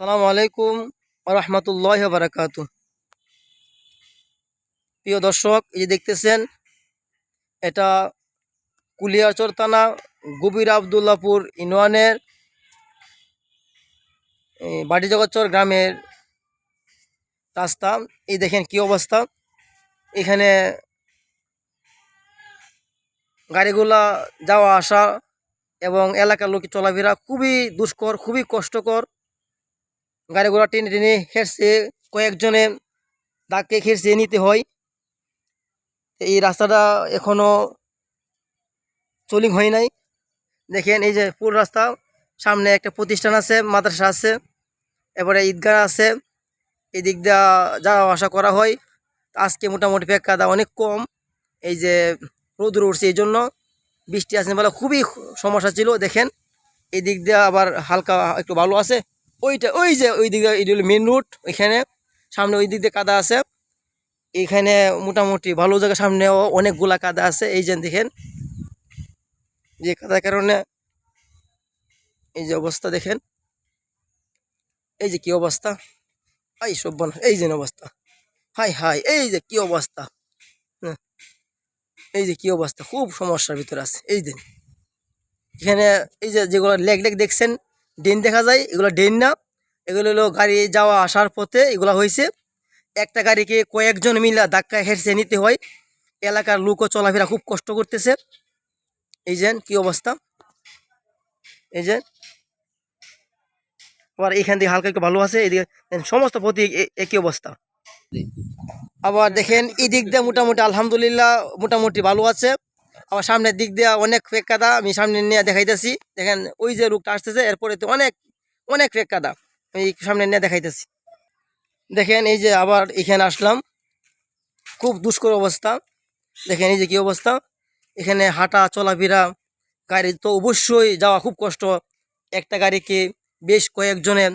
সালামু আলাইকুম রহমতুল্লাহ বারাকাত প্রিয় দর্শক, এই যে দেখতেছেন, এটা কুলিয়াচর থানা, গভীর আবদুল্লাপুর ইউনিয়নের, এই বাটিজগৎচর গ্রামের রাস্তা। এই দেখেন কি অবস্থা। এখানে গাড়িগুলা যাওয়া আসা এবং এলাকার লোক চলাফেরা খুবই দুষ্কর, খুবই কষ্টকর। গাড়ি ঘোড়া টেনে টেনে খেরছে কয়েকজনে দাগকে খেরছে নিতে হয়। এই রাস্তাটা এখনও চলিং হয় নাই। দেখেন এই যে পুরো রাস্তা, সামনে একটা প্রতিষ্ঠান আছে, মাদ্রাসা আছে, এবারে ঈদগাহ আছে। এই দিক দিয়ে যাওয়া আসা করা হয়। আজকে মোটামুটি পেক্কাদা অনেক কম। এই যে রোদ উঠছে এই জন্য বৃষ্টি আসেন বলে খুবই সমস্যা ছিল, দেখেন। এই দিক দিয়ে আবার হালকা একটু ভালো আছে। ওইটা, ওই যে ওই দিকে এটা হলো মেন রুট ওইখানে। সামনে ওই দিক দিয়ে কাদা আছে। এইখানে মোটামুটি ভালো জায়গা, সামনেও অনেকগুলা কাদা আছে। এই যে দেখেন, যে কাদার কারণে এই যে অবস্থা দেখেন। এই যে কি অবস্থা? হাই সব্বন এই যে অবস্থা। হাই হাই, এই যে কি অবস্থা? হ্যাঁ। এই যে কি অবস্থা? খুব সমস্যার ভিতরে আছে। এই দিন এখানে এই যে যেগুলো লেগ লেগ দেখছেন ড্রেন দেখা যায়, এগুলো ড্রেন না। এগুলো হলো গাড়ি যাওয়া আসার পথে এগুলো হয়েছে একটা গাড়িকে কয়েকজন মিলা ধাক্কা হেরছে নিতে হয়। এলাকার লোকও চলাফেরা খুব কষ্ট করতেছে। এই যে, কি অবস্থা? এই যে। আবার এখান থেকে হালকা একটু ভালো আছে, এদিকে সমস্ত প্রতি একই অবস্থা। আবার দেখেন এই দিক দিয়ে মোটামুটি আলহামদুলিল্লাহ মোটামুটি ভালো আছে। আবার সামনের দিক দিয়ে অনেক ফেক কাদা আমি সামনে নিয়ে দেখাইতেছি। দেখেন, ওই যে লোকটা আসতেছে, এরপরে তো অনেক অনেক ফেক কাদা এই সামনে নিয়ে দেখাইতেছি। দেখেন, এই যে আবার এখানে আসলাম। খুব দুষ্কর অবস্থা। দেখেন, এই যে কি অবস্থা? এখানে হাঁটা, চলাফেরা, গাড়ি তো অবশ্যই যাওয়া খুব কষ্ট। একটা গাড়িকে বেশ কয়েকজনে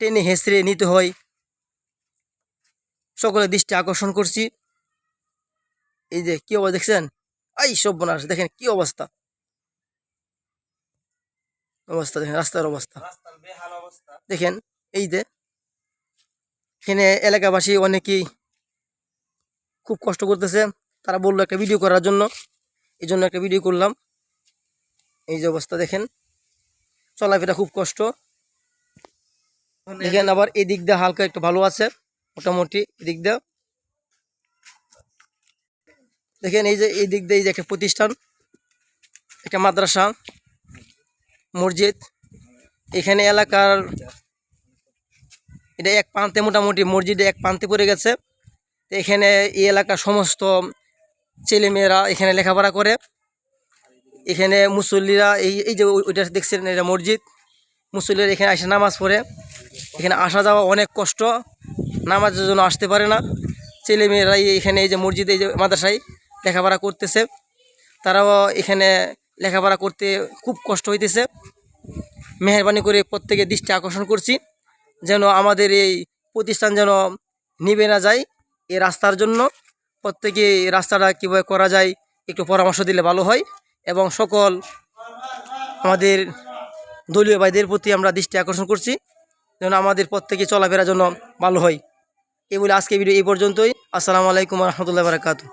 টেনে হেঁচড়ে নিতে হয়। সকলের দৃষ্টি আকর্ষণ করছি। এই যে কি অবস্থা দেখছেন? এই সব্যনাশ দেখেন কি অবস্থা। অবস্থা দেখেন রাস্তার অবস্থা। দেখেন এই যে এখানে এলাকাবাসী অনেকেই খুব কষ্ট করতেছে। তারা বলল একটা ভিডিও করার জন্য। এই জন্য একটা ভিডিও করলাম। এই যে অবস্থা দেখেন। চলাফেরা খুব কষ্ট। দেখেন আবার এই দিক দিয়ে হালকা একটু ভালো আছে। মোটামুটি এদিক দিয়ে। দেখেন এই যে, এই দিক দিয়ে যে একটা প্রতিষ্ঠান, একটা মাদ্রাসা, মসজিদ। এখানে এলাকার, এটা এক প্রান্তে মোটামুটি মসজিদে এক প্রান্তে পড়ে গেছে। এখানে এই এলাকার সমস্ত ছেলেমেয়েরা এখানে লেখাপড়া করে। এখানে মুসল্লিরা, এই এই যে ওই- ওইটা দেখছেন, এটা মসজিদ। মুসল্লিরা এখানে এসে নামাজ পড়ে। এখানে আসা যাওয়া অনেক কষ্ট। নামাজের জন্য আসতে পারে না। ছেলেমেয়েরা এখানে এই যে মসজিদে, এই যে মাদ্রাসায় লেখাপড়া করতেছে। তারাও এখানে লেখাপড়া করতে খুব কষ্ট হইতেছে। মেহরবানি করে প্রত্যেকে দৃষ্টি আকর্ষণ করছি, যেন আমাদের এই প্রতিষ্ঠান যেন নিবে না যায় এই রাস্তার জন্য। প্রত্যেকে রাস্তাটা কীভাবে করা যায় একটু পরামর্শ দিলে ভালো হয় এবং সকল আমাদের দলীয় ভাইদের প্রতি আমরা দৃষ্টি আকর্ষণ করছি, যেন আমাদের প্রত্যেকে চলাফেরার জন্য ভালো হয়। এই বলে আজকে ভিডিও এই পর্যন্তই। আসসালামু আলাইকুম রহমতুল্লাহ বারকাতু